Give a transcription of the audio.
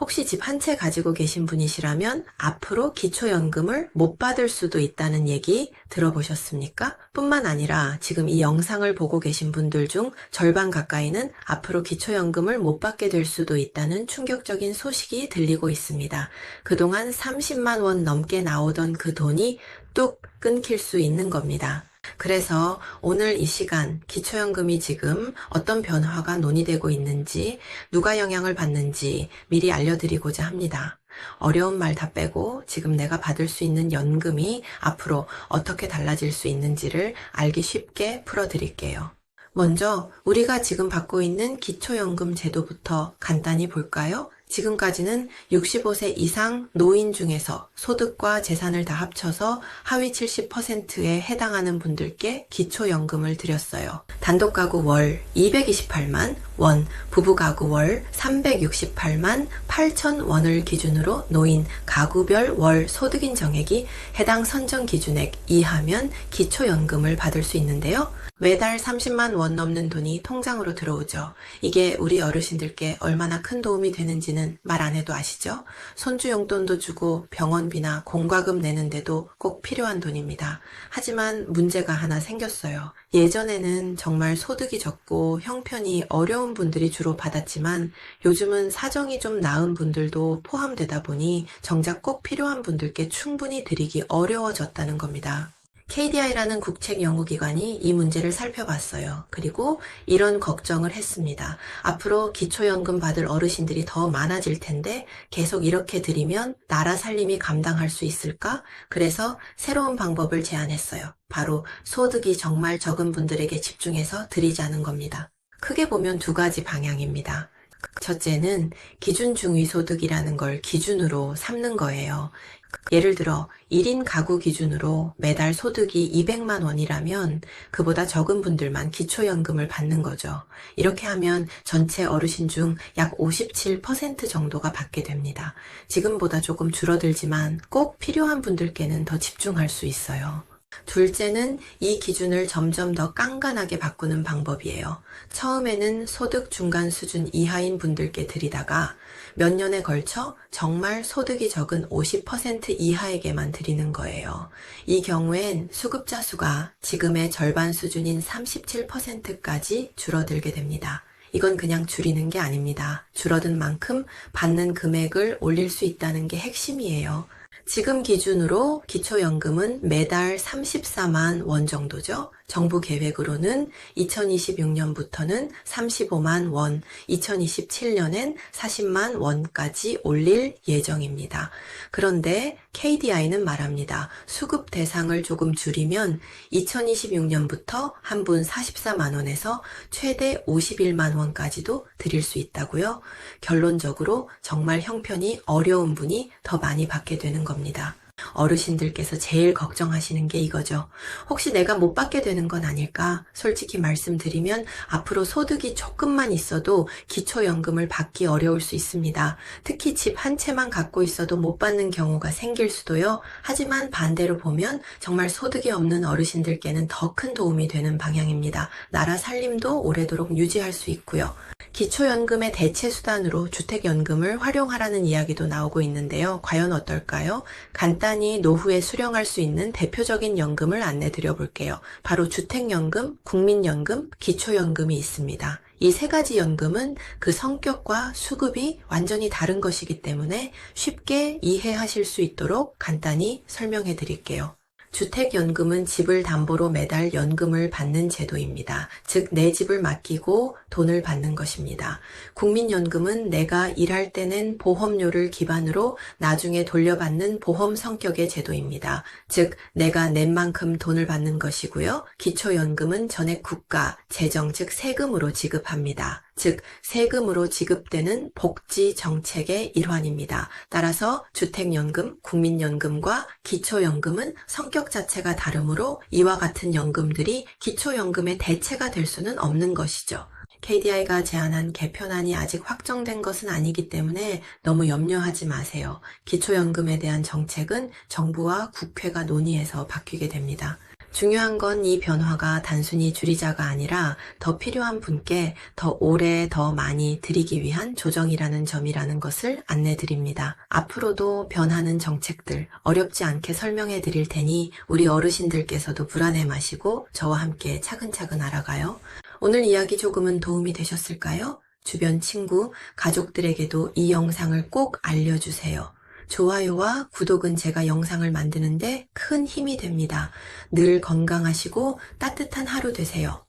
혹시 집 한 채 가지고 계신 분이시라면 앞으로 기초연금을 못 받을 수도 있다는 얘기 들어보셨습니까? 뿐만 아니라 지금 이 영상을 보고 계신 분들 중 절반 가까이는 앞으로 기초연금을 못 받게 될 수도 있다는 충격적인 소식이 들리고 있습니다. 그동안 30만 원 넘게 나오던 그 돈이 뚝 끊길 수 있는 겁니다. 그래서 오늘 이 시간 기초연금이 지금 어떤 변화가 논의되고 있는지 누가 영향을 받는지 미리 알려드리고자 합니다. 어려운 말 다 빼고 지금 내가 받을 수 있는 연금이 앞으로 어떻게 달라질 수 있는지를 알기 쉽게 풀어드릴게요. 먼저 우리가 지금 받고 있는 기초연금 제도부터 간단히 볼까요? 지금까지는 65세 이상 노인 중에서 소득과 재산을 다 합쳐서 하위 70%에 해당하는 분들께 기초연금을 드렸어요. 단독 가구 월 228만 원, 부부 가구 월 368만 8천 원을 기준으로 노인 가구별 월 소득인 정액이 해당 선정 기준액 이하면 기초연금을 받을 수 있는데요. 매달 30만 원 넘는 돈이 통장으로 들어오죠. 이게 우리 어르신들께 얼마나 큰 도움이 되는지는 말 안 해도 아시죠? 손주 용돈도 주고 병원비나 공과금 내는데도 꼭 필요한 돈입니다. 하지만 문제가 하나 생겼어요. 예전에는 정말 소득이 적고 형편이 어려운 분들이 주로 받았지만 요즘은 사정이 좀 나은 분들도 포함되다 보니 정작 꼭 필요한 분들께 충분히 드리기 어려워졌다는 겁니다. KDI라는 국책 연구기관이 이 문제를 살펴봤어요. 그리고 이런 걱정을 했습니다. 앞으로 기초연금 받을 어르신들이 더 많아질 텐데 계속 이렇게 드리면 나라 살림이 감당할 수 있을까? 그래서 새로운 방법을 제안했어요. 바로 소득이 정말 적은 분들에게 집중해서 드리자는 겁니다. 크게 보면 두 가지 방향입니다. 첫째는 기준 중위 소득이라는 걸 기준으로 삼는 거예요. 예를 들어 1인 가구 기준으로 매달 소득이 200만 원이라면 그보다 적은 분들만 기초연금을 받는 거죠. 이렇게 하면 전체 어르신 중 약 57% 정도가 받게 됩니다. 지금보다 조금 줄어들지만 꼭 필요한 분들께는 더 집중할 수 있어요. 둘째는 이 기준을 점점 더 깐깐하게 바꾸는 방법이에요. 처음에는 소득 중간 수준 이하인 분들께 드리다가 몇 년에 걸쳐 정말 소득이 적은 50% 이하에게만 드리는 거예요. 이 경우엔 수급자 수가 지금의 절반 수준인 37%까지 줄어들게 됩니다. 이건 그냥 줄이는 게 아닙니다. 줄어든 만큼 받는 금액을 올릴 수 있다는 게 핵심이에요. 지금 기준으로 기초연금은 매달 34만 원 정도죠. 정부 계획으로는 2026년부터는 35만 원, 2027년엔 40만 원까지 올릴 예정입니다. 그런데 KDI는 말합니다. 수급 대상을 조금 줄이면 2026년부터 한 분 44만 원에서 최대 51만 원까지도 드릴 수 있다고요. 결론적으로 정말 형편이 어려운 분이 더 많이 받게 되는 겁니다. 겁니다. 어르신들께서 제일 걱정하시는 게 이거죠. 혹시 내가 못 받게 되는 건 아닐까? 솔직히 말씀드리면 앞으로 소득이 조금만 있어도 기초연금을 받기 어려울 수 있습니다. 특히 집 한 채만 갖고 있어도 못 받는 경우가 생길 수도요. 하지만 반대로 보면 정말 소득이 없는 어르신들께는 더 큰 도움이 되는 방향입니다. 나라 살림도 오래도록 유지할 수 있고요. 기초연금의 대체 수단으로 주택연금을 활용하라는 이야기도 나오고 있는데요. 과연 어떨까요? 간단 히 노후에 수령할 수 있는 대표적인 연금을 안내 드려 볼게요. 바로 주택연금, 국민연금, 기초연금이 있습니다. 이 세 가지 연금은 그 성격과 수급이 완전히 다른 것이기 때문에 쉽게 이해하실 수 있도록 간단히 설명해 드릴게요. 주택연금은 집을 담보로 매달 연금을 받는 제도입니다. 즉, 내 집을 맡기고 돈을 받는 것입니다. 국민연금은 내가 일할 때낸 보험료를 기반으로 나중에 돌려받는 보험 성격의 제도입니다. 즉, 내가 낸 만큼 돈을 받는 것이고요. 기초연금은 전액 국가, 재정, 즉 세금으로 지급합니다. 즉 세금으로 지급되는 복지 정책의 일환입니다. 따라서 주택연금, 국민연금과 기초연금은 성격 자체가 다르므로 이와 같은 연금들이 기초연금의 대체가 될 수는 없는 것이죠. KDI가 제안한 개편안이 아직 확정된 것은 아니기 때문에 너무 염려하지 마세요. 기초연금에 대한 정책은 정부와 국회가 논의해서 바뀌게 됩니다. 중요한 건 이 변화가 단순히 줄이자가 아니라 더 필요한 분께 더 오래 더 많이 드리기 위한 조정이라는 점이라는 것을 안내 드립니다. 앞으로도 변하는 정책들 어렵지 않게 설명해 드릴 테니 우리 어르신들께서도 불안해 마시고 저와 함께 차근차근 알아가요. 오늘 이야기 조금은 도움이 되셨을까요? 주변 친구, 가족들에게도 이 영상을 꼭 알려주세요. 좋아요와 구독은 제가 영상을 만드는데 큰 힘이 됩니다. 늘 건강하시고 따뜻한 하루 되세요.